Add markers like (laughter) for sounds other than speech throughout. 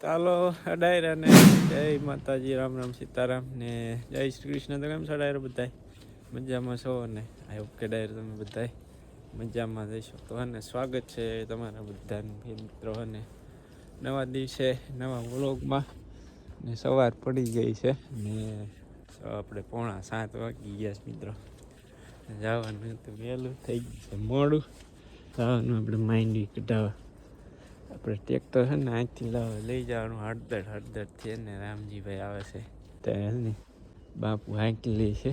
ચાલો અડાયરા ને. જય માતાજી, રામ રામ સીતારામ ને જય શ્રી કૃષ્ણ. તો કેમ છો ડાયર બધાય? મજામાં છો ને? આઈ હોપ કે ડાયર તમે બધાય મજામાં જઈશો તો અને સ્વાગત છે તમારા બધાનું મિત્રો અને નવા દિવસે, નવા વ્લોગમાં ને સવાર પડી ગઈ છે ને આપણે પોણા સાત વાગી ગયા છે મિત્રો. જવાનું તો વહેલું થઈ ગયું છે મોડું. જવાનું આપણે માઇન્ડ કઢાવવા. આપણે ટ્રેક્ટર છે ને અહીંથી લઈ જવાનું હળદર હળદર છે ને રામજીભાઈ આવે છે. ત્યાં ને બાપુ હાંકી લે છે.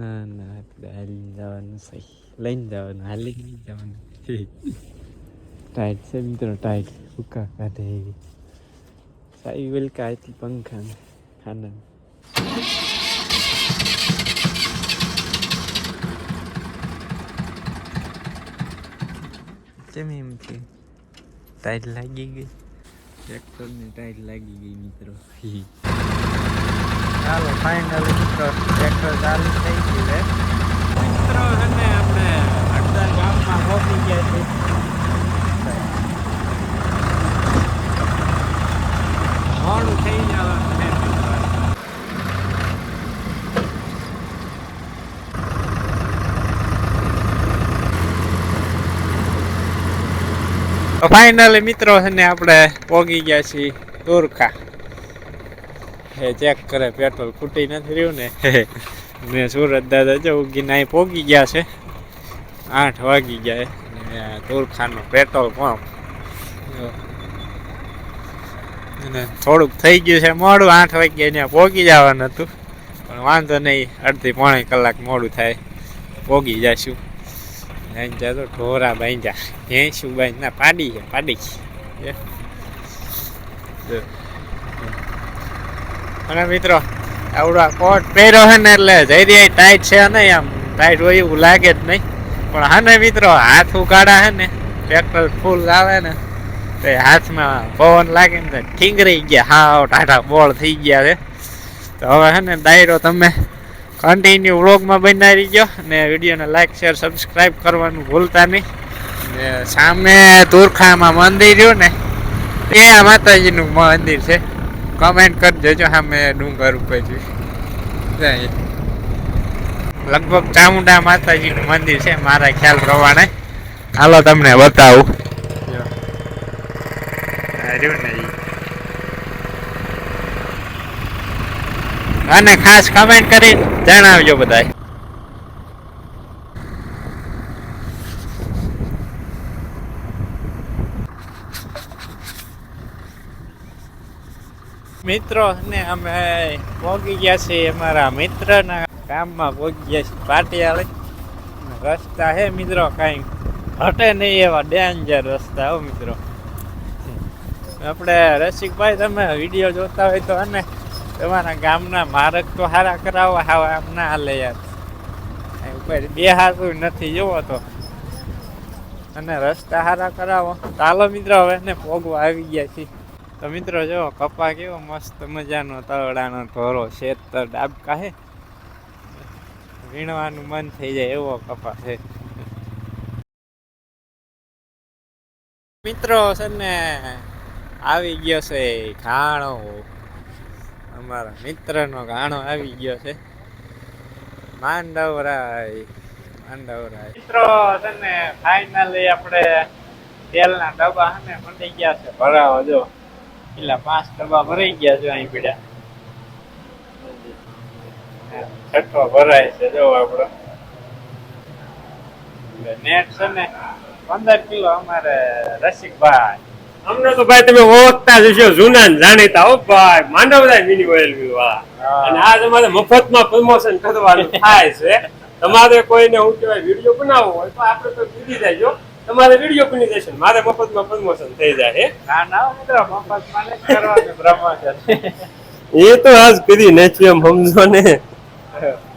ના ના આપણે હાલી જવાનું સહી લઈને જવાનું હાલી નહીં જવાનું. ટાઈટ છે મિત્રો ટાઈટ ફૂકા કાઢે એવી. સાઈ વેલ કાયથી પંખા આનંદ કેમ એમ છે. ટાઈટ લાગી ગઈ. ટ્રેક્ટરને ટાઈટ લાગી ગઈ મિત્રો. ચાલો ફાઇનલી મિત્રો ટ્રેક્ટર ચાલુ થઈ ગયું છે મિત્રો અને આપણે અડધા ગામમાં પહોંચી ગયા છે મોડું થઈ જવાનું છે મિત્રો. તો ફાઇનલી મિત્રો છે ને આપણે પોગી ગયા છીએ તુરખા એ ચેક કરે, પેટ્રોલ ખૂટી નથી રહ્યું ને. ને સુરત દાદા જો ઉગીને અહીં પોગી ગયા છે. આઠ વાગી ગયા ને તુરખાનો પેટ્રોલ પંપ. અને થોડુંક થઈ ગયું છે મોડું. આઠ વાગ્યા ત્યાં પોગી જવાનું હતું. પણ વાંધો નહીં, અડધી પોણી કલાક મોડું થાય. પોગી જશું બાંધ્યા ઢોરા બાંધ્યા. ભેંસું બાંધ ના, પાડી છે, પાડી અને મિત્રો, આવડો કોટ પહેર્યો છે ને એટલે જઈ ટાઈટ છે નહીં આમ. ટાઈટ હોય એવું લાગે જ નહીં. પણ હા ને મિત્રો, હાથ ઉગાડા છે ને પેટ્રોલ ફૂલ આવે ને, તો હાથમાં પવન લાગે ને ઠીંગરી ગયા. હાવ ટાટા બોળ થઈ ગયા છે. તો હવે છે ને ડાયરો તમે કન્ટિન્યુ વ્લોગમાં બનાવી રહીજો ને વિડીયોને લાઈક શેર સબસ્ક્રાઈબ કરવાનું ભૂલતા નહીં. ને સામે તુરખામાં મંદિર રહ્યું ને આ માતાજીનું મંદિર છે. કમેન્ટ કરી દેજો સામે ડુંગર ઉપર જોઈ લગભગ ચામુંડા માતાજીનું મંદિર છે, મારા ખ્યાલ પ્રમાણે. હાલો તમને બતાવું. ને અને ખાસ કમેન્ટ કરી જણાવજો બધાય. મિત્રો, ને અમે પહોંચી ગયા છીએ અમારા મિત્રના ગામમાં પહોંચી ગયા છીએ પાટિયાળી. રસ્તા હે મિત્રો, કાંઈ હટે નહીં એવા ડેન્જર રસ્તા હો મિત્રો. આપણે રસિકભાઈ, તમે વીડિયો જોતા હોય તો અને તમારા ગામના માર્ગ તો સારા કરાવો, હાવ આમ ના હાલે યાર. બે હાથું નથી, જોવો તો. અને રસ્તા સારા કરાવો. ચાલો મિત્રો, હવે ને પોગવા આવી ગયા છીએ. તો મિત્રો, જો, કપા કેવો મસ્ત મજાનો તળડાનો ઢોરો શેતર ડાબકા હે. વીણવાનું મન થઈ જાય એવો કપા છે. મિત્રો, છે ને, આવી ગયો છે ઘાણો અમારા મિત્રનો ગાણો આવી ગયો છે. માંડવરાય માંડવરાય. મિત્રો, છે ને આપણે તેલના ડબ્બા હને મંડી ગયા છે. ભરાવો, જો. એટલે પાંચ ડબ્બા ભરાઈ ગયા છે અહીં પીડા છઠ્ઠો ભરાય છે, જો આપણો. નેટ છે ને, પંદર કિલો અમારે રસિકભાઈ. અમને તો ભાઈ તમે ઓળખતા જ હશો જૂના જાણીતા હો ભાઈ. માંડવરાય મિની ઓઇલ વાળા. અને આ તમારે મફતમાં પ્રમોશન કરવાનું થાય છે. તમારે કોઈને હું કહેવાય વીડિયો બનાવવો હોય તો આપણે તો કીધી જાય તમારે વીડિયો બની જશે મારે મારે મફતમાં પ્રમોશન થઈ જાય ના ના મિત્રો મફતમાં કરવાનું પ્રમોશન એ તો આજ કરી નથી એમ સમજો ને.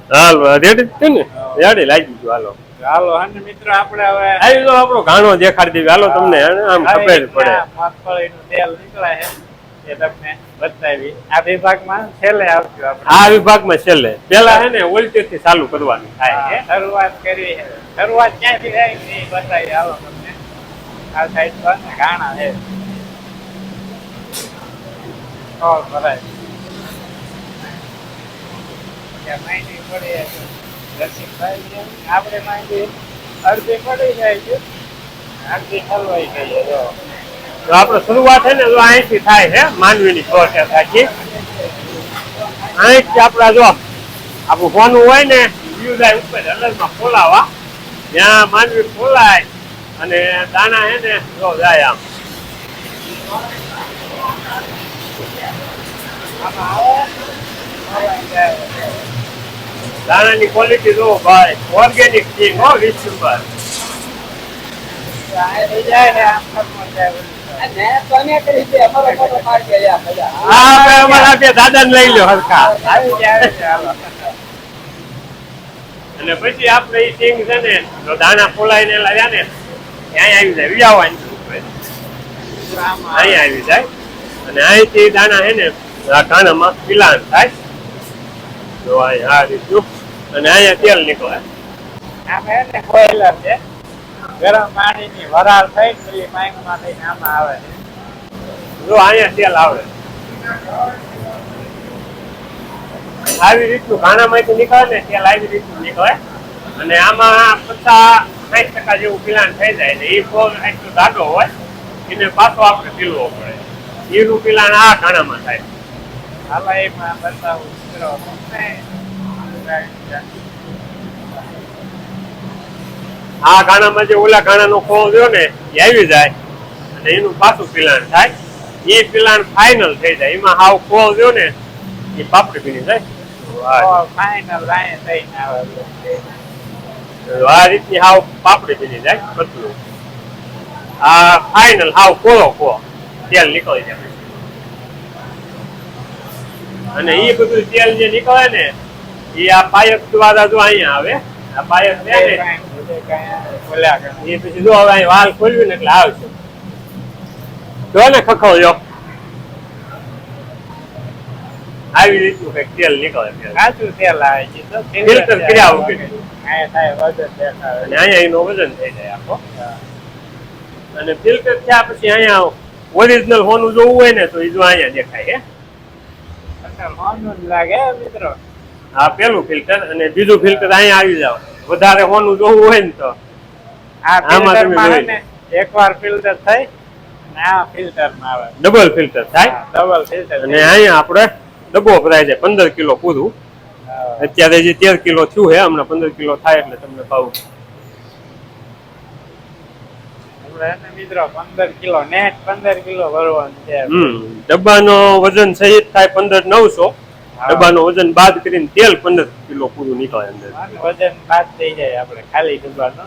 હાલ રેડી છે ને? રેડી લાગી ગયું હાલો. હાલો અને મિત્ર આપણે હવે આવી તો આપણો ઘાણો દેખાડી દેવી. હાલો તમને આમ ખબર પડે. મગફળીનું તેલ નીકળે છે એ તમને બતાવી. આ વિભાગમાં છેલ્લે આવજો આપણે. આ વિભાગમાં છેલ્લે. પેલા હે ને ઓલટી થી ચાલુ કરવાનું. થાય શરૂઆત કરી છે. શરૂઆત ક્યાંથી થાય એ બતાવી. હાલો તમને. આ સાઈડ પર ઘાણા છે. કોલ ભરાય પડી છે. આપણે અડધી પડી જાય છે અડધી હલવાઈ તો આપણે શરૂઆત છે ને તો અહીંથી થાય છે માનવીની પ્રોસેસ આખી. અહીંથી આપણા જો આપણું ફોનું હોય ને વ્યૂ જાય ઉપર અલગમાં ફોલાવા. ત્યાં માનવી ફોલાય અને દાણા છે ને, જો જાય આમ. આવે દાણાની ક્વોલિટી જો ભાઈ ઓર્ગેનિક છે નો વીસ રૂપિયા ને. અને પછી આપણે એ સિંગ છે ને, જો દાણા ફોલાઈને લાવ્યા ને, ત્યાં આવી જાય. વિયાવાની આમાં અહીં આવી જાય. અને અહીંથી દાણા છે ને કાણામાં પિલાણ થાય. જો આ રીતનું અને અહીંયા તેલ નીકળે. આમ એને બોઈલર છે. ગરમ પાણીની વરાળ થઈ પેલી માંગમાં થઈને આમાં આવે જો અહીંયા તેલ આવે. આવી રીતનું ઘાણામાંથી નીકળે ને તેલ આવી રીતનું નીકળે. અને આમાં પચાસ સાઠ ટકા જેવું પિલાણ થઈ જાય ને એ ફોન એટલો દાડો હોય એને પાછો આપણે પીલવો પડે. એનું પિલાણ આ ઘાણામાં થાય. હાલો એમાં બતાવું. આ ગાણામાં જે ઓલા ખાણાનો ખોળ થયો ને એ આવી જાય. અને એનું પાછું પિલાણ થાય. એ પિલાણ ફાઇનલ થઈ જાય. એમાં હાવ ખોળ થયો ને એ પાપડી પીણી જાય. આ રીતની હાવ પાપડી પીણી જાય પતલું આ ફાઇનલ હાવ કોળો કો તેલ નીકળી જાય અને એ બધું તેલ જે નીકળે ને એ આ પાયક દ્વારા જો અહીંયા આવે આ પાયક છે ને એ પછી જો હવે અહીં વાલ ખોલવી ને એટલે આવશે. જો ને ખખવજો. આવી રીતનું કંઈક તેલ નીકળે કાચું તેલ આવે છે તો ફિલ્ટર કર્યા વગર. અહીંયા વજન દેખાડે એનું વજન થઈ જાય આખો. અને ફિલ્ટર થયા પછી અહીંયા ઓરિજિનલ હોનું જોવું હોય ને તો એ જો અહીંયા દેખાય હે. હોનું લાગે મિત્રો? આ પેલું ફિલ્ટર અને બીજું ફિલ્ટર અહીંયા આવી જાવ વધારે હોનું જોવું હોય ને તો. આ ફિલ્ટર ને એકવાર ફિલ્ટર થઈ આ ફિલ્ટરમાં આવે ડબલ ફિલ્ટર થાય? ડબલ ફિલ્ટર અને અહીંયા આપણે ડબ્બો ભરાય છે પંદર કિલો પૂરું. અત્યારે જે તેર કિલો થયું હે હમણાં પંદર કિલો થાય એટલે તમને ભાવ. હમણાં મિત્રો પંદર કિલો નેટ પંદર કિલો ભરવાનું છે. હમ ડબ્બાનો વજન સહિત થાય પંદર નવસો. ડબ્બાનો વજન બાદ કરીને તેલ પંદર કિલો પૂરું નીકળે અંદર. વજન બાદ થઈ જાય આપણે ખાલી ડબ્બાનો.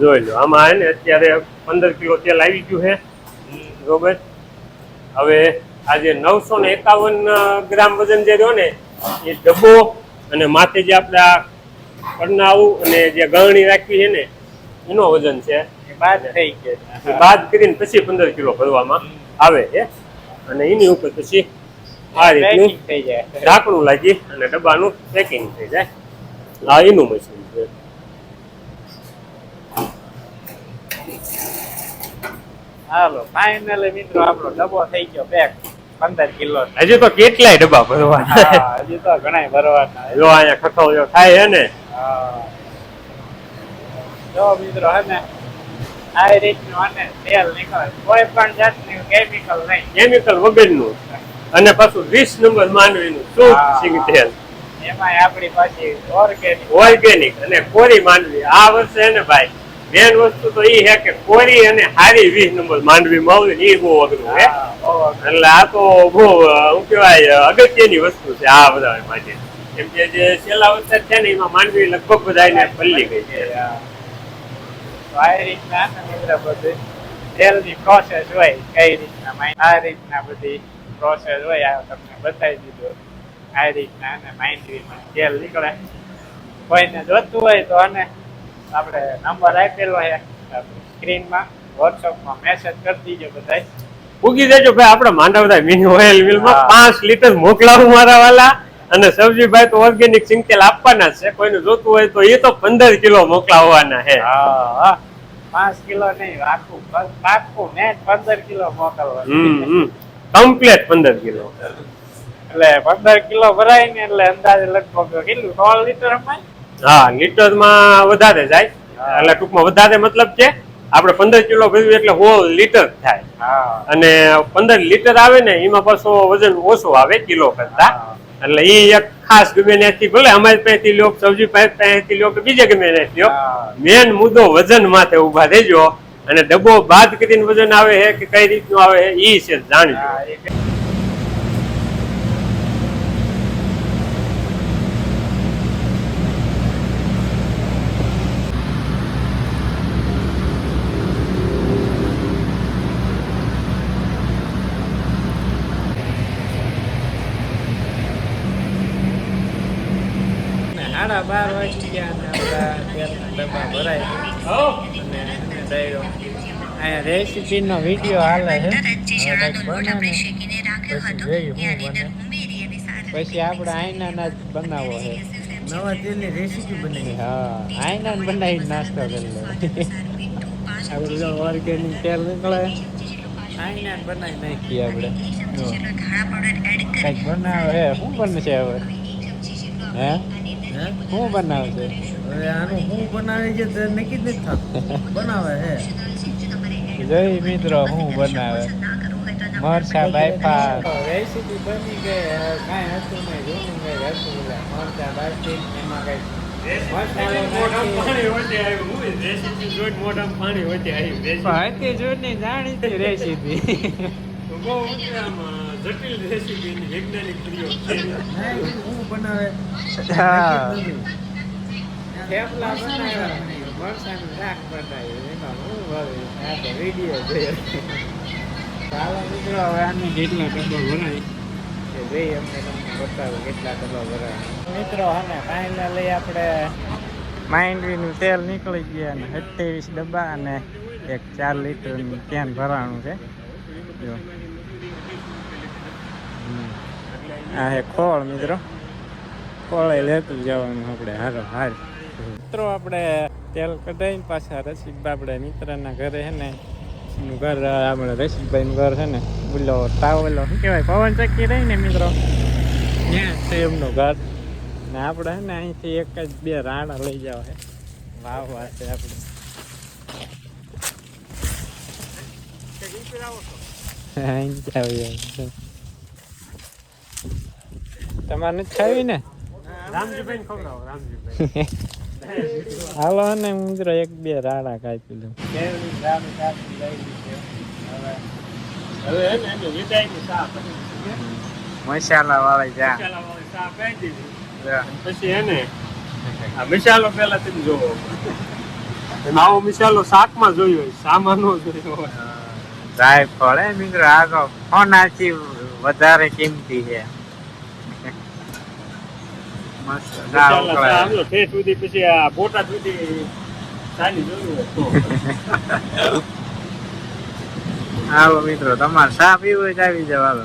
જોઈ લો આમાં હે ને અત્યારે પંદર કિલો તેલ આવી ગયું છે બરોબર? હવે આજે નવસો ને એકાવન ગ્રામ વજન જે રહ્યો ને એ ડબ્બો અને માથે જે આપણે આ પડનાવું અને જે ગળણી રાખવી છે ને એનો વજન છે. બાદ થઈ ગયો. બાદ કરીને પછી પંદર કિલો ભરવામાં આવે છે. અને એની ઉપર પછી આ રીતનું પેકિંગ થઈ જાય. ઢાંકણું લાગી અને ડબ્બાનું પેકિંગ થઈ જાય. આ એનું મશીન છે. હાલો ફાઇનલી મિત્રો આપણો ડબ્બો થઈ ગયો પેક પંદર કિલો હજી તો કેટલાય ડબ્બા ભરવાના. હજી તો ઘણા ભરવાના. જો અહીંયા ખખવજો થાય હે ને. જો મિત્રો હે ને આ રીતનું અને તેલ નીકળે. કોઈ પણ જાતનું કેમિકલ નહીં. કેમિકલ વગરનું. અને પાછું વીસ નંબર માંડવીનું શુદ્ધ સિંગ તેલ? એમાં આપણી પાછી ઓર્ગેનિક ઓર્ગેનિક અને કોરી માનવી. આ વર્ષે ને ભાઈ મેન વસ્તુ તો એ છે કે કોરી અને હારી વીસ નંબર માંડવી મળે ને એ બહુ અઘરું. છે એટલે આ તો બહુ શું કહેવાય અગત્યની વસ્તુ છે આ બધા માટે. કેમ કે જે છેલ્લા વખત છે ને એમાં માંડવી લગભગ બધાને પલ્લી ગઈ છે. આ રીતના ને બધું. તેલની પ્રોસેસ હોય કઈ રીતના આ રીતના બધી પ્રોસેસ હોય આ તમને બતાવી દીધું. આ રીતના અને માંડવીમાં તેલ નીકળે. કોઈને જોતું હોય તો અને આપણે નંબર આપેલો છે. સ્ક્રીનમાં વોટ્સઅપમાં મેસેજ કરી દીજો બધા ઉગી દેજો ભાઈ આપણે માંડવતા મિની ઓઇલ મિલમાં પાંચ લીટર મોકલાવું મારા વાલા. અને સબ્જીભાઈ તો ઓર્ગેનિક સિંગતેલ આપવાના છે. કોઈને જોતું હોય તો એ તો પંદર કિલો મોકલાવવાના છે. પાંચ કિલો નહીં આખું પાકું મેં પંદર કિલો મોકલવાનું કમ્પ્લેટ પંદર કિલો. એટલે પંદર કિલો ભરાય ને એટલે અંદાજે લગભગ કેટલું સોળ લીટર અપાય હા લીટરમાં વધારે જાય. એટલે ટૂંકમાં વધારે મતલબ છે આપણે પંદર કિલો ભર્યું એટલે સો લીટર થાય. અને પંદર લીટર આવે ને એમાં પાછો વજન ઓછો આવે કિલો કરતા. એટલે એ એક ખાસ ગમે ત્યાંથી ભલે અમારી પાસેથી લ્યો સબ્જી પાસેથી લ્યો કે બીજે ગમે ત્યાંથી લ્યો. મેન મુદ્દો વજન માથે ઊભા રહેજો. અને ડબ્બો બાદ કરીને વજન આવે છે કે કઈ રીતનું આવે છે એ છે જાણજો બાર વાગી ગયા આપણા ડબ્બા ભરાય અને ડાયરો. અહીંયા રેસીપીનો વીડિયો હાલે છે. બનાવે. પછી બને. પછી આપણે આઈનાના જ બનાવો છે. નવા તેલની રેસીપી બની હા આઈના બનાવી નાસ્તો કરી લે. આપણે જો ઓર્ગેનિક તેલ નીકળે. આઈના બનાવી નાખીએ આપણે. કંઈક બનાવે. હે શું બનશે હવે? હે? શું છે? હવે આનું હું બનાવે છે તે નક્કી જ નથી થતું. બનાવે છે જય મિત્રો શું બનાવે. મરચા બાયપા રેસીપી બની ગઈ. કાંઈ હતું નહીં જોયું નહીં હતું એટલે મરચા બાફી એમાં કંઈક મસાલો નાખી. જાણી જૂની જાણીતી જટિલ રેસીપી વૈજ્ઞાનિક પ્રયોગ છે નહીં, હું બનાવે હા. નક્કી જ નથી. થેપલા બનાવ્યા મરચાનું શાક બનાવ્યું એમાં હું હવે આ તો વીડિયો જોયો ચાલો મિત્રો હવે આની કેટલો ડબ્બો ભરાય કે જઈ અમને તમને બતાવું કેટલા ડબ્બા ભરાય મિત્રો અને ફાઇનલી આપણે માંડવીનું તેલ નીકળી ગયા અને સત્યાવીસ ડબ્બા અને એક ચાર લીટરનું કેન ભરાણું છે. આ હે ખોળ મિત્રો ખોળે લેતું જવાનું આપણે હારો હાર મિત્રો આપણે તેલ કઢાઈને પાછા રસિકભાઈ આપણે મિત્રના ઘરે છે ને એનું ઘર આપણે રસિકભાઈનું ઘર છે ને બોલો તાવલો શું કહેવાય પવન ચક્કી રહી ને મિત્રો ત્યાં છે એમનું ઘર ને આપણે હે ને અહીંથી એક જ બે રાણા લઈ જાવ હે વાહ વાહ છે આપણે તમારે નથી ખાવી ને? રામજીભાઈ ખવડાવો (laughs) હાલો ને મિત્રો એક બે રાડા કાપી લઉં. હે. મસાલા વાળા દીધી. પછી એને આ મસાલો પેલા તમે જોવો. આવો મસાલો શાકમાં જોયો હોય સામાનો જોયો હોય. જાય ફળે મિત્રો આ તો ફોનાથી વધારે કિંમતી છે. સુધી પછી આ. હાલો મિત્રો તમારે ચા પીવું જ આવી જાવ હાલો.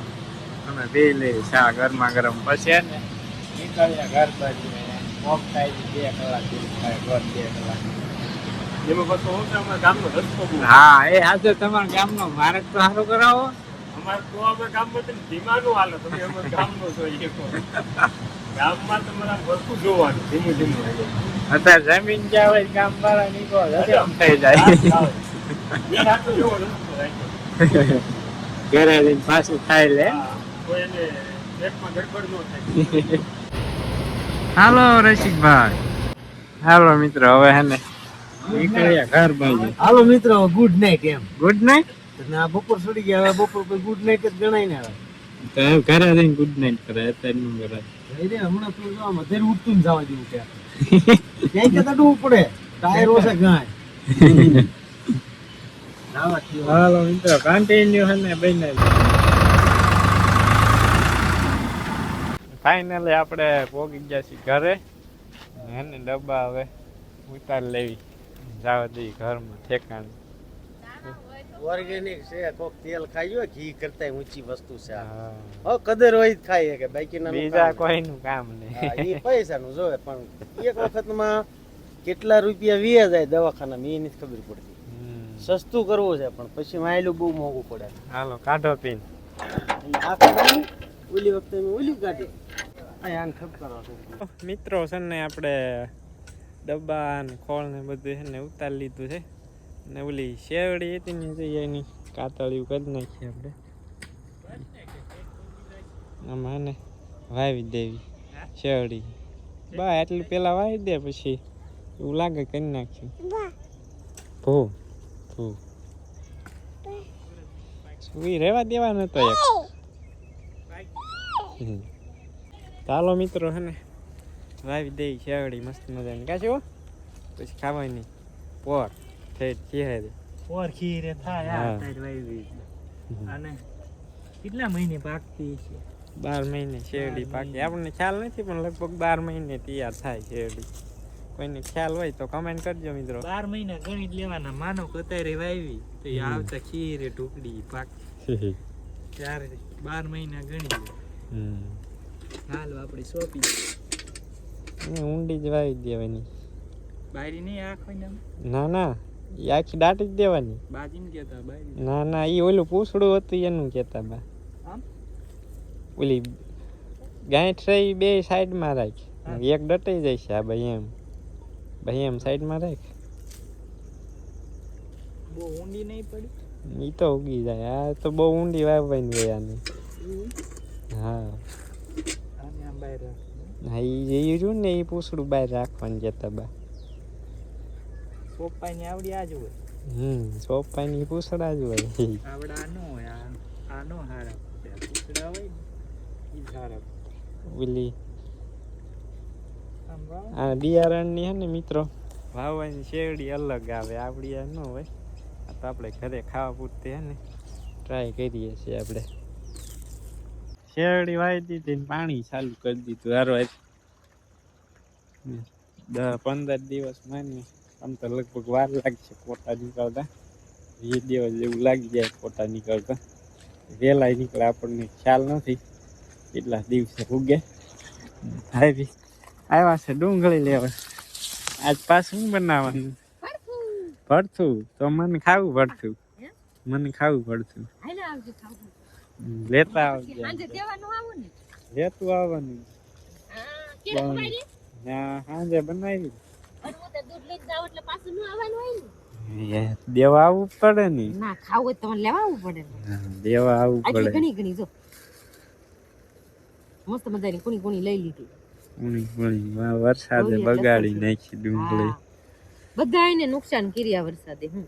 અમે પી લઈએ ચા ગરમા ગરમ. પછી ને નીકળ્યા ઘર બાજુ બે કલાક ઘર બે કલાક. હા એ આજે તમારા ગામનો માર્ગ તો સારો કરાવો. અમારે તો ગામમાં ધીમાનું હાલે. તમે અમારે ગામનો જોઈએ ગામમાં તમારે વસ્તુ જોવાનું ધીમું ધીમું અત્યારે જમીન જ્યાં હોય ગામ વાળા નીકળો હજમ થઈ જાય. હા. ઈ હાટુ જેવો રસ્તો રાખ્યો. ઘરે જઈને પાછું ખાઈ લે. હા, કોઈ એને પેટમાં ગડબડ ન થાય. (laughs) હાલો રસિકભાઈ. હાલો મિત્રો હવે હે ને નીકળ્યા ઘર બાજુ. હાલો મિત્રો ગુડ નાઇટ એમ. ગુડ નાઇટ ના આ બપોર છોડી ગયા હવે બપોર પછી ગુડ નાઈટ જ ગણાય ને હવે. હવે ઘરે જઈને ગુડ નાઈટ કરે અત્યારે નું કરાય હમણાં તું જો આમાં ઉઠતું ને જવા જેવું ત્યાં ક્યાંય કે તડવું પડે ટાયર ઓછા ગાય હાલો મિત્રો કન્ટિન્યુ હે ને બેન ફાઇનલી આપણે પોગી ગયા છીએ ઘરે. હે ને ડબ્બા હવે ઉતાર લેવી. જવા દઈએ ઘરમાં ઠેકાણ. ઓર્ગેનિક છે કોક તેલ ખાઈ ઘી કરતા ઊંચી વસ્તુ છે હા. કદર હોય જ ખાઈએ કે બાકી બીજા કોઈનું કામ નહીં. એ પૈસાનું જોવે પણ એક વખતમાં કેટલા રૂપિયા વીએ જાય દવાખાનામાં એ નથી ખબર પડતી. સસ્તું કરવું છે પણ પછી માયલું બહુ મોંઘું પડે. હાલો કાઢો પીન. ઓલી વખતે મેં ઓલી કાઢી. અહીંયા આને ઠપકારો મિત્રો છે ને આપણે ડબ્બા ને ખોળ ને બધું છે ને ઉતારી લીધું છે. ને ઓલી શેવડી હતી ને જઈ એની કાતળિયું કરી નાખીએ આપણે. આમાં ને વાવી દેવી શેવડી બા એટલું પેલા વાવી દે પછી. એવું લાગે કરી નાખ્યું. ભૂ ભો. સુઈ રહેવા દેવા નતો એક. ચાલો મિત્રો હે ને વાવી દઈ શેવડી મસ્ત મજાની. કાશી હો પછી ખાવાની પોર થઈ ચહેરે પોર ખીરે થાય. આ તારી વાવી અને કેટલા મહિને પાકતી છે બાર મહિને શેરડી પાકી. આપણને ખ્યાલ નથી પણ લગભગ બાર મહિને તૈયાર થાય શેરડી. કોઈને ખ્યાલ હોય તો કમેન્ટ કરજો મિત્રો. બાર મહિના ગણી જ લેવાના. માનો કતારે વાવી તો એ આવતા ખીરે ઢોકળી પાક. (laughs) ત્યારે બાર મહિના ગણી હમ. હાલ આપણે સોંપી ઊંડી જ વાવી દેવાની. બાયરી નહીં આખો ને ના એ આખી દાટી જ દેવાની. બાજી ને કેતા બારી. ના ના એ ઓલું પૂછડું હતું એનું કહેતા બા. આમ? ઓલી ગાંઠ રહી બે સાઈડમાં રાખ. એક ડટાઈ જાય છે આ ભાઈ એમ. ભાઈ એમ સાઈડમાં રાખ. બહુ ઊંડી નહીં પડી? ઈ તો ઉગી જાય. આ તો બહુ ઊંડી વાવવાની હોય આની. હા આને આમ બહાર રાખવાનું હા એ રહ્યું ને એ પૂછડું બહાર રાખવાનું જતા બા પોપાઈ આવડી આ જ હોય હમ સોપાની પૂછડા જ હોય આવડા નો હોય આ આ નો હારા પૂછડા હોય ઈ હારા ઓલી આ બિયારણની હે ને મિત્રો વાવવાની શેરડી અલગ આવે આપણી આ ન હોય તો આપણે ઘરે ખાવા પૂરતી હે ને ટ્રાય કરીએ છીએ આપણે શેરડી વાવી દીધી ને પાણી ચાલુ કરી દીધું હારો દસ પંદર દિવસ માની. આમ તો લગભગ વાર લાગશે પોતા નીકળતા. વીસ દિવસ જેવું લાગી જાય પોતા નીકળતા. વહેલા નીકળે આપણને ખ્યાલ નથી. કેટલા દિવસે ઉગે. આવી આવ્યા છે ડુંગળી લેવા. આજ પાછું શું બનાવવાનું. ભરથું. તો મને ખાવું ભરથું. મને ખાવું ભરથું. લેતા આવજો. સાંજે દેવાનું આવું ને? લેતું આવવાનું. પણ- હા સાંજે બનાવી. અને હું તો દૂધ લઈને જાવ એટલે પાછું ન આવવાનું હોય એ દેવા આવવું પડે ને. ને ના ખાવું તો લેવા આવવું પડે. દેવા આવવું પડે. ઘણી ઘણી જો. મસ્ત મજાની કુણી કુણી લઈ લીધી. કુણી કુણી માં વરસાદે બગાડી નાખી ડુંગળી. બધાયને બધા એને નુકસાન કર્યા વરસાદે હું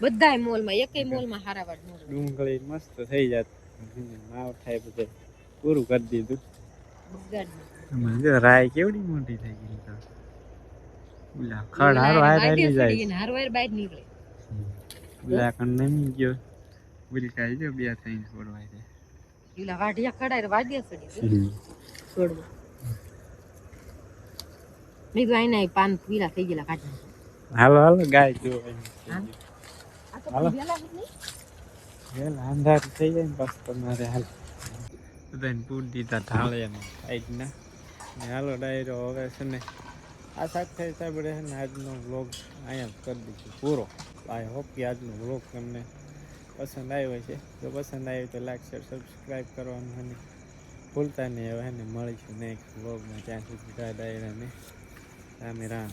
બધાય મોલમાં એકેય મોલમાં હારા વાળ ડુંગળી મસ્ત થઈ જાત. માવ થાય બધે. પૂરું કરી દીધું. રાય કેવડી મોટી થઈ ગઈ તો. ઓલા ખડ હારો હાર વાડે જાય. સડી ને બહાર નીકળે. ઓલા કણ નમી ગયો. ઉલકાઈ જો બે ત્રણ છોડવાય છે પેલા વાઢિયા કડાય વાડ્યા સડી છોડવું. મેં કીધું આઈના પાન પીલા થઈ ગયેલા કાઢી હાલો હાલો ગાય જો. હાલો. વેલા અંધાર થઈ જાય ને બસ તમારે હાલ બધાને પૂર દીધા ઢાળે એમ સાઈડના ને હાલો ડાયરો હવે છે ને આ સાથે સાંભળે છે ને આજનો વ્લોગ અહીંયા કરી દીધું પૂરો આઈ હોપ કે આજનો વ્લોગ તમને પસંદ આવ્યો છે જો પસંદ આવ્યો તો લાઈક શેર સબસ્ક્રાઈબ કરવાનું અને ભૂલતા નહીં હવે ને મળીશું નેક્સ્ટ વ્લોગમાં ત્યાં સુધી ડાયરાને રામે રામ